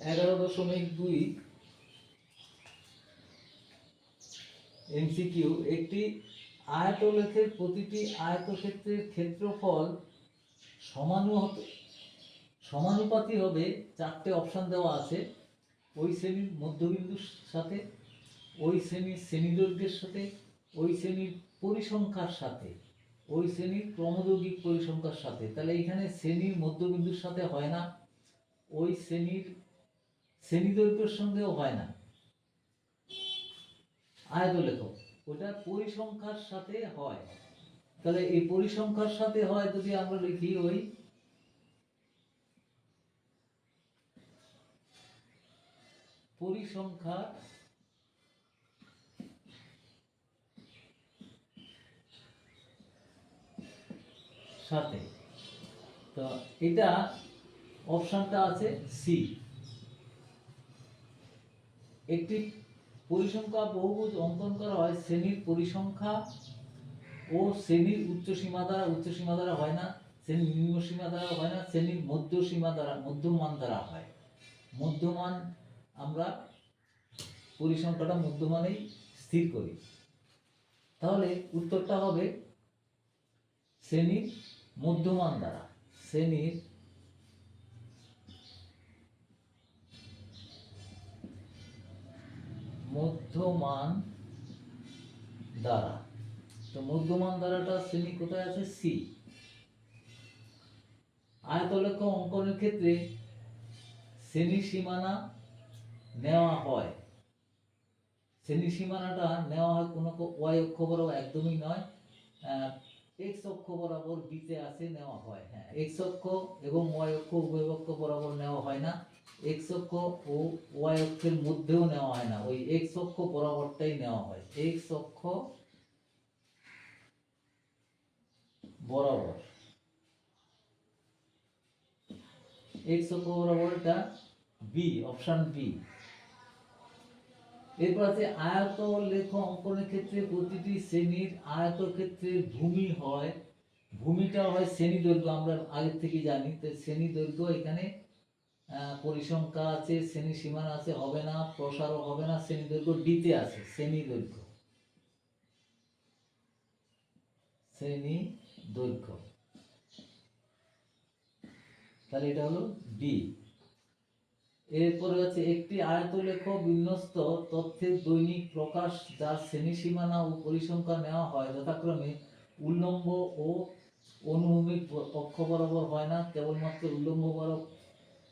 এগারো দশমিক দুই এমসিকিউ, একটি আয়তলেখের প্রতিটি আয়তক্ষেত্রের ক্ষেত্রফল সমানুহত, সমানুপাতি হবে, চারটে অপশান দেওয়া আছে। ওই শ্রেণির মধ্যবিন্দুর সাথে, ওই শ্রেণির শ্রেণীদৈর্ঘ্যের সাথে, ওই শ্রেণির পরিসংখ্যার সাথে, ওই শ্রেণির ক্রমযৌগিক পরিসংখ্যার সাথে। তাহলে এখানে শ্রেণির মধ্যবিন্দুর সাথে হয় না। ওই শ্রেণির শ্রেণীদৈর্ঘ্যের সঙ্গেও হয় না। আয়তলেখ ওটা পরিসংখ্যার সাথে হয়। তাহলে এই পরিসংখ্যার সাথে হয় যদি আমরা লিখি ওই পরিসংখ্যা সাথে। তো এটা অপশনটা আছে সি। একটি পরিসংখ্যা বহুভুজ অঙ্কন করা হয়, শ্রেণির পরিসংখ্যা ও শ্রেণির উচ্চ সীমা দ্বারা, উচ্চ সীমা দ্বারা হয় না, শ্রেণির নিম্ন সীমা দ্বারা হয় না, শ্রেণির মধ্য সীমা দ্বারা, মধ্যমান দ্বারা হয়। মধ্যমান আমরা পরিসংখ্যাটা মধ্যমানেই স্থির করি। তাহলে উত্তরটা হবে শ্রেণির মধ্যমান দ্বারা, শ্রেণির মধ্যমান দ্বারা। তো মধ্যমান দ্বারাটা শ্রেণি কোথায় আছে? সি আয়তলেখ অঙ্কনের ক্ষেত্রে শ্রেণি সীমানা নেওয়া হয়। শ্রেণি সীমানাটা নেওয়া হয় কোনো ওয়াই অক্ষ বরাবর, একদমই নয়। এক্স অক্ষ বরাবর বিতে আছে, নেওয়া হয়। হ্যাঁ এক্স অক্ষ এবং ওয়াই অক্ষ, উভয় অক্ষ বরাবর নেওয়া হয় না। এক্স অক্ষ ও ওয়াই অক্ষের মধ্যেও নেওয়া হয় না। ওই এক্স অক্ষ বরাবরটাই নেওয়া হয়। এক্স অক্ষ বরাবর। এক্স অক্ষ বরাবর বি অপশন বি এরপর আছে আয়ত লেখ অঙ্কনের ক্ষেত্রে প্রতিটি শ্রেণির আয়তক্ষেত্রের ভূমি হয়। ভূমিটা হয় শ্রেণি দৈর্ঘ্য আমরা আগের থেকে জানি। তো শ্রেণি দৈর্ঘ্য এখানে পরিসংখ্যা আছে, শ্রেণি সীমানা আছে, হবে না, প্রসারও হবে না, শ্রেণি দৈর্ঘ্য ডিতে আছে, শ্রেণি দৈর্ঘ্য। শ্রেণি দৈর্ঘ্য। তাহলে এটা হলো ডি। এরপরে হচ্ছে একটি আয়তলেখ বিন্যস্ত তথ্যের দৈনিক প্রকাশ, যার শ্রেণি সীমানা ও পরিসংখ্যা নেওয়া হয় যথাক্রমে উল্লম্ব ও অনুভূমিক অক্ষ বরাবর হয় না, কেবলমাত্র উল্লম্ব বরাবর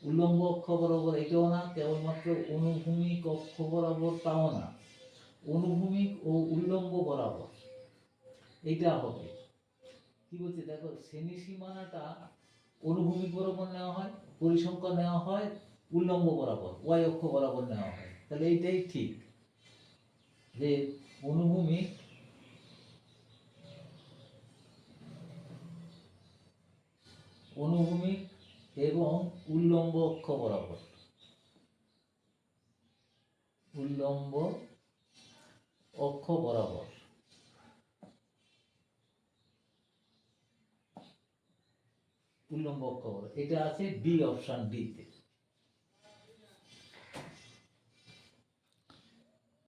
উল্লম্ব অক্ষ বরাবর এটাও না, কেবলমাত্র অনুভূমিক অক্ষ বরাবর তাও না। অনুভূমিক ও উল্লম্ব বরাবর। এটা হবে। কি বলছে, দেখো শ্রেণি সীমানাটা অনুভূমিক বরাবর নেওয়া হয় পরিসংখ্যা নেওয়া হয়, উল্লম্ব বরাবর, ওয়াই অক্ষ বরাবর নেওয়া হয়। তাহলে এইটাই ঠিক। যে অনুভূমিক অনুভূমিক এবং উল্লম্ব অক্ষ বরাবর। উল্লম্ব অক্ষ বরাবর। উল্লম্ব অক্ষ বরাবর। এটা আছে ডি অপশন তে